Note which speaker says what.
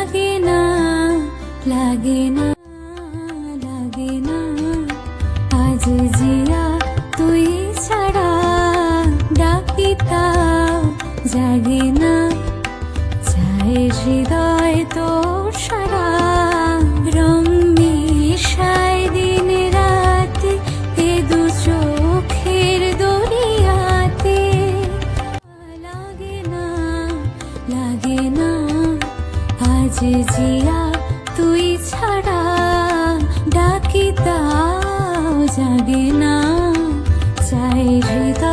Speaker 1: লাগে না লাগে না লাগে আজ জিয়া তুই ছাড়া ডাকি তাও জাগে না চায় হৃদয় তোর সারা, রং মিশায় দিন রাতে এ দু চোখের দরিয়াতে। লাগে না লাগে না আজ জিয়া তুই ছাড়া ডাকি জাগে না। চাই হৃদয়